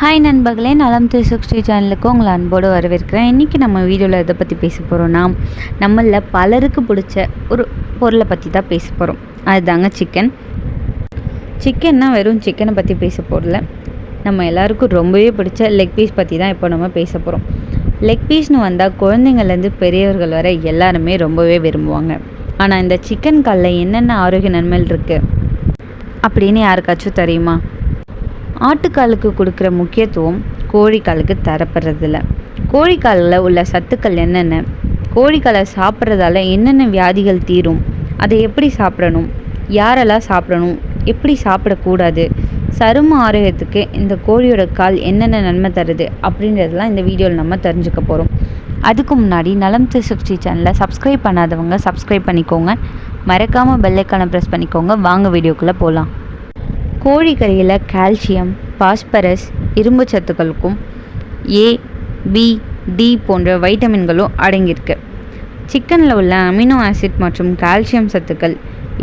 Hi நண்பர்களே நலம் three sixty சேனலுக்கு உங்களை அன்போடு வரவேற்கிறேன். இன்றைக்கி நம்ம வீடியோவில் இதை பற்றி பேச போகிறோன்னா நம்மளில் பலருக்கு பிடிச்ச ஒரு பொருளை பற்றி தான் பேச போகிறோம் அதுதாங்க சிக்கன் சிக்கன்னா வெறும் சிக்கனை பற்றி பேச போகிறல நம்ம எல்லாருக்கும் ரொம்பவே பிடிச்ச லெக் பீஸ் பற்றி தான் இப்போ நம்ம பேச போகிறோம் லெக் பீஸ்னு வந்தால் குழந்தைங்கள்லேருந்து பெரியவர்கள் வரை எல்லாருமே ரொம்பவே விரும்புவாங்க. ஆனால் இந்த சிக்கன் காலில் என்னென்ன ஆரோக்கிய நன்மைகள் இருக்குது அப்படின்னு யாருக்காச்சும் தெரியுமா? ஆட்டுக்காலுக்கு கொடுக்குற முக்கியத்துவம் கோழிக்காலுக்கு தரப்படுறதில்ல. கோழிக்காலில் உள்ள சத்துக்கள் என்னென்ன? கோழிக்காலை சாப்பிட்றதால என்னென்ன வியாதிகள் தீரும்? அதை எப்படி சாப்பிடணும்? யாரெல்லாம் சாப்பிடணும்? எப்படி சாப்பிடக்கூடாது? சரும ஆரோக்கியத்துக்கு இந்த கோழியோட கால் என்னென்ன நன்மை தருது? அப்படின்றதெல்லாம் இந்த வீடியோவில் நம்ம தெரிஞ்சுக்க போகிறோம் அதுக்கு முன்னாடி நலம் த்ரீ சிக்ஸ்டி சேனலை சப்ஸ்கிரைப் பண்ணாதவங்க சப்ஸ்கிரைப் பண்ணிக்கோங்க. மறக்காமல் பெல்லைக்கான ப்ரெஸ் பண்ணிக்கோங்க. வாங்க வீடியோக்குள்ளே போகலாம் கோழிக்கறியில் கால்சியம் பாஸ்பரஸ் இரும்பு சத்துக்களுக்கும் ஏ பி டி போன்ற வைட்டமின்களும் அடங்கியிருக்கு. சிக்கனில் உள்ள அமினோ ஆசிட் மற்றும் கால்சியம் சத்துக்கள்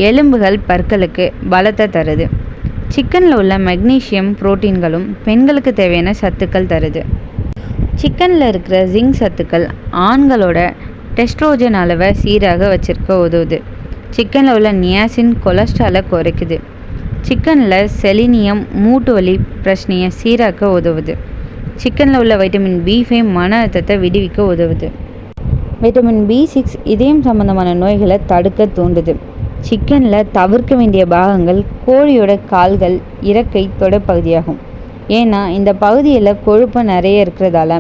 எலும்புகள் பற்களுக்கு பலத்தை தருது. சிக்கனில் உள்ள மெக்னீசியம் புரோட்டீன்களும் பெண்களுக்கு தேவையான சத்துக்கள் தருது. சிக்கனில் இருக்கிற ஜிங்க் சத்துக்கள் ஆண்களோட டெஸ்ட்ரோஜன் அளவை சீராக வச்சிருக்க உதவுது. சிக்கனில் உள்ள நியாசின் கொலஸ்ட்ராலை குறைக்குது. சிக்கனில் செலினியம் மூட்டு வலி பிரச்சனையை சீராக்க உதவுது. சிக்கனில் உள்ள வைட்டமின் பி ஃபைவ் மன அழுத்தத்தை விடுவிக்க உதவுது. வைட்டமின் பி சிக்ஸ் இதயம் சம்பந்தமான நோய்களை தடுக்க தூண்டுது. சிக்கனில் தவிர்க்க வேண்டிய பாகங்கள் கோழியோட கால்கள் இறக்கை தொடப்பகுதியாகும் ஏன்னா இந்த பகுதியில் கொழுப்பு நிறைய இருக்கிறதால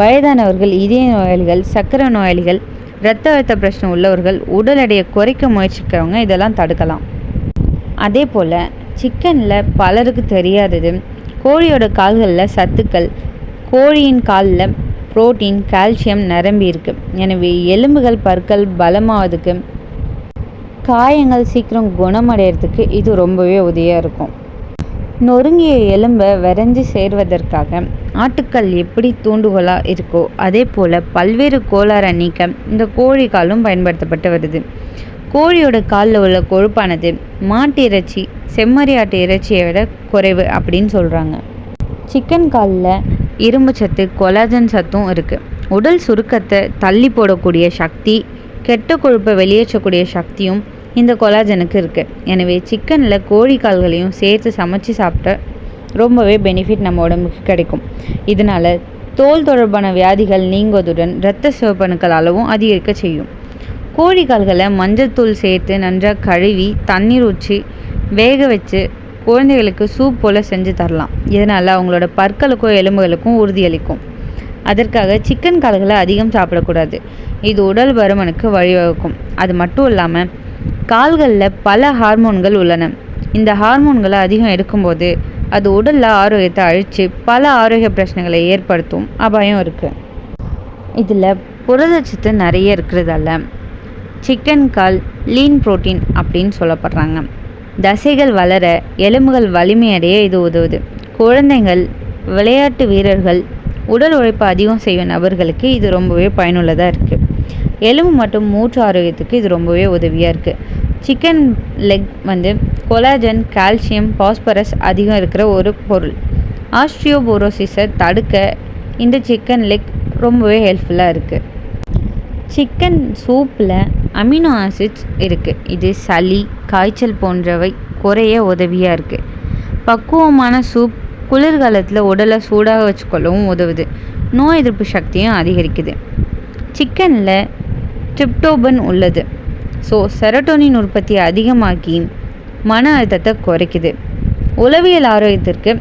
வயதானவர்கள் இதய நோயாளிகள் சர்க்கரை நோயாளிகள் இரத்த அழுத்த பிரச்சனை உள்ளவர்கள் உடல் எடையை குறைக்க முயற்சிக்கிறவங்க இதெல்லாம் தடுக்கலாம். அதே போல் சிக்கனில் பலருக்கு தெரியாதது. கோழியோட கால்களில் சத்துக்கள். கோழியின் காலில் புரோட்டீன் கால்சியம் நிரம்பி இருக்கு. எனவே எலும்புகள் பற்கள் பலமாவதுக்கு காயங்கள் சீக்கிரம் குணமடைகிறதுக்கு இது ரொம்பவே உதவியாக இருக்கும். நொறுங்கிய எலும்பை விரைஞ்சி சேர்வதற்காக ஆட்டுக்கல் எப்படி தூண்டுகோலாக இருக்கோ அதே போல் பல்வேறு கோளாறை நீக்க இந்த கோழி காலும் பயன்படுத்தப்பட்டு வருது. கோழியோட காலில் உள்ள கொழுப்பானது மாட்டு இறைச்சி செம்மறி ஆட்டு இறைச்சியை விட குறைவு அப்படின்னு சொல்கிறாங்க சிக்கன் காலில் இரும்பு சத்து கொலாஜன் சத்தும் இருக்குது உடல் சுருக்கத்தை தள்ளி போடக்கூடிய சக்தி கெட்ட கொழுப்பை வெளியேற்றக்கூடிய சக்தியும் இந்த கொலாஜனுக்கு இருக்குது எனவே சிக்கனில் கோழி கால்களையும் சேர்த்து சமைச்சு சாப்பிட்டா ரொம்பவே பெனிஃபிட் நம்ம உடம்புக்கு கிடைக்கும். இதனால் தோல் தொடர்பான வியாதிகள் நீங்குவதுடன் இரத்த சிவப்பணுக்கள் அளவும் அதிகரிக்க செய்யும். கோழி கால்களை மஞ்சத்தூள் சேர்த்து நன்றாக கழுவி தண்ணீர் ஊற்றி வேக வச்சு குழந்தைகளுக்கு சூப் போல் செஞ்சு தரலாம். இதனால் அவங்களோட பற்களுக்கும் எலும்புகளுக்கும் உறுதியளிக்கும் அதற்காக சிக்கன் கால்களை அதிகம் சாப்பிடக்கூடாது. இது உடல் பருமனுக்கு வழிவகுக்கும். அது மட்டும் இல்லாமல் கால்களில் பல ஹார்மோன்கள் உள்ளன. இந்த ஹார்மோன்களை அதிகம் எடுக்கும்போது அது உடலில் ஆரோக்கியத்தை அழித்து பல ஆரோக்கிய பிரச்சனைகளை ஏற்படுத்தும் அபாயம் இருக்குது இதில் புரதச்சத்து நிறைய இருக்கிறதால சிக்கன் கால் லீன் புரோட்டீன் அப்படின்னு சொல்லப்படுறாங்க. தசைகள் வளர எலும்புகள் வலிமையடைய இது உதவுது. குழந்தைகள் விளையாட்டு வீரர்கள் உடல் உழைப்பு அதிகம் செய்யும் நபர்களுக்கு இது ரொம்பவே பயனுள்ளதாக இருக்குது எலும்பு மற்றும் மூச்சு ஆரோக்கியத்துக்கு இது ரொம்பவே உதவியாக இருக்குது சிக்கன் லெக் வந்து கொலாஜன் கால்சியம் பாஸ்பரஸ் அதிகம் இருக்கிற ஒரு பொருள். ஆஸ்ட்ரியோபோரோசிஸை தடுக்க இந்த சிக்கன் லெக் ரொம்பவே ஹெல்ப்ஃபுல்லாக இருக்குது சிக்கன் சூப்பில் அமினோ ஆசிட்ஸ் இருக்குது இது சளி காய்ச்சல் போன்றவை குறைய உதவியாக இருக்குது பக்குவமான சூப் குளிர்காலத்தில் உடலை சூடாக வச்சுக்கொள்ளவும் உதவுது. நோய் எதிர்ப்பு சக்தியும் அதிகரிக்குது. சிக்கனில் ட்ரிப்டோபன் உள்ளது. ஸோ செரட்டோனின் உற்பத்தியை அதிகமாக்கி மன அழுத்தத்தை குறைக்குது. உளவியல் ஆரோக்கியத்திற்கு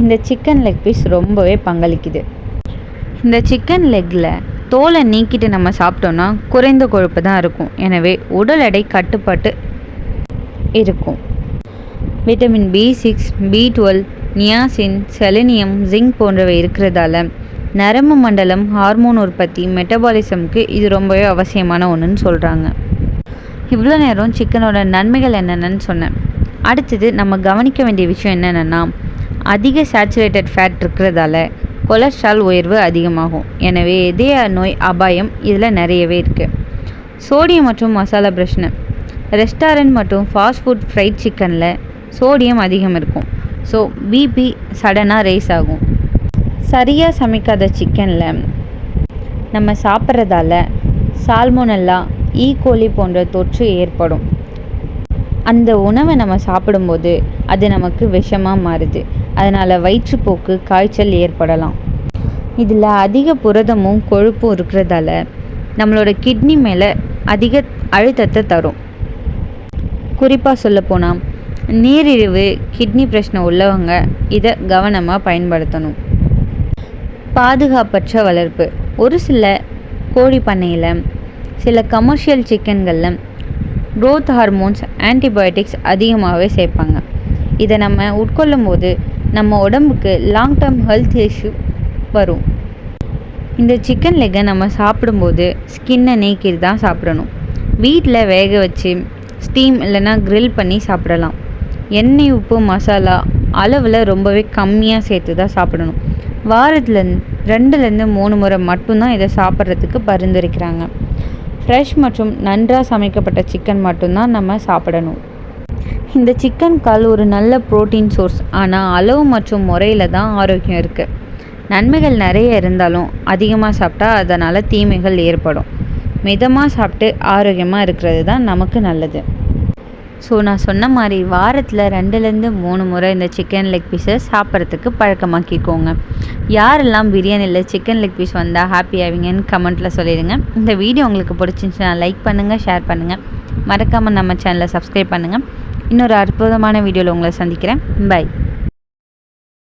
இந்த சிக்கன் லெக் பீஸ் ரொம்பவே பங்களிக்குது. இந்த சிக்கன் லெக்கில் தோலை நீக்கிட்டு நம்ம சாப்பிட்டோன்னா குறைந்த கொழுப்பு தான் இருக்கும். எனவே உடல் எடை கட்டுப்பாட்டு இருக்கும். Vitamin B six B twelve niacin selenium zinc போன்றவை இருக்கிறதால நரம்பு மண்டலம் ஹார்மோன் உற்பத்தி மெட்டபாலிசம்க்கு இது ரொம்பவே அவசியமான ஒன்றுன்னு சொல்கிறாங்க இவ்வளோ நேரம் சிக்கனோட நன்மைகள் என்னென்னு சொன்னேன். அடுத்தது நம்ம கவனிக்க வேண்டிய விஷயம் என்னென்னா அதிக சேச்சுரேட்டட் ஃபேட் இருக்கிறதால கொலஸ்ட்ரால் உயர்வு அதிகமாகும். எனவே இதய நோய் அபாயம் இதில் நிறையவே இருக்குது சோடியம் மற்றும் மசாலா பிரச்சனை. ரெஸ்டாரண்ட் மற்றும் ஃபாஸ்ட் ஃபுட் ஃப்ரைட் சிக்கனில் சோடியம் அதிகம் இருக்கும். ஸோ பிபி சடனாக ரேஸ் ஆகும். சரியாக சமைக்காத சிக்கனில் நம்ம சாப்பிட்றதால சால்மோனல்லா ஈகோலி e. போன்ற தொற்று ஏற்படும். அந்த உணவை நம்ம சாப்பிடும்போது அது நமக்கு விஷமாக மாறுது. அதனால் வயிற்றுப்போக்கு காய்ச்சல் ஏற்படலாம். இதில் அதிக புரதமும் கொழுப்பும் இருக்கிறதால நம்மளோட கிட்னி மேலே அதிக அழுத்தத்தை தரும். குறிப்பாக சொல்லப்போனால் நீரிழிவு கிட்னி பிரச்சனை உள்ளவங்க இதை கவனமாக பயன்படுத்தணும். பாதுகாப்பற்ற வளர்ப்பு. ஒரு சில கோழி பண்ணையில் சில கமர்ஷியல் சிக்கன்களில் க்ரோத் ஹார்மோன்ஸ் ஆன்டிபயோட்டிக்ஸ் அதிகமாகவே சேர்ப்பாங்க. இதை நம்ம உட்கொள்ளும் போது நம்ம உடம்புக்கு லாங் டேர்ம் ஹெல்த் இஷ்யூ வரும். இந்த சிக்கன் லெக்கை நம்ம சாப்பிடும்போது ஸ்கின்னை நீக்கிட்டு தான் சாப்பிடணும். வீட்டில் வேக வச்சு ஸ்டீம் இல்லைன்னா க்ரில் பண்ணி சாப்பிடலாம். எண்ணெய் உப்பு மசாலா அளவில் ரொம்பவே கம்மியாக சேர்த்து தான் சாப்பிடணும். வாரத்தில் ரெண்டுலேருந்து மூணு முறை மட்டும்தான் இதை சாப்பிட்றதுக்கு பரிந்துரைக்கிறாங்க. ஃப்ரெஷ் மற்றும் நன்றாக சமைக்கப்பட்ட சிக்கன் மட்டும்தான் நம்ம சாப்பிடணும். இந்த சிக்கன் கால் ஒரு நல்ல புரோட்டீன் சோர்ஸ் ஆனால் அளவு மற்றும் முறையில் தான் ஆரோக்கியம் இருக்குது நன்மைகள் நிறைய இருந்தாலும் அதிகமாக சாப்பிட்டா அதனால் தீமைகள் ஏற்படும். மிதமாக சாப்பிட்டு ஆரோக்கியமாக இருக்கிறது தான் நமக்கு நல்லது. ஸோ நான் சொன்ன மாதிரி வாரத்தில் ரெண்டுலேருந்து மூணு முறை இந்த சிக்கன் லெக் பீஸை சாப்பிட்றதுக்கு பழக்கமாக்கிக்கோங்க. யாரெல்லாம் பிரியாணியில் சிக்கன் லெக் பீஸ் வந்தால் ஹாப்பி ஆவீங்கன்னு கமெண்ட்டில் சொல்லிடுங்க. இந்த வீடியோ உங்களுக்கு பிடிச்சிருந்துச்சுன்னா லைக் பண்ணுங்கள் ஷேர் பண்ணுங்கள் மறக்காமல் நம்ம சேனலை சப்ஸ்கிரைப் பண்ணுங்கள் இன்னொரு அற்புதமான வீடியோவில் உங்களை சந்திக்கிறேன். பை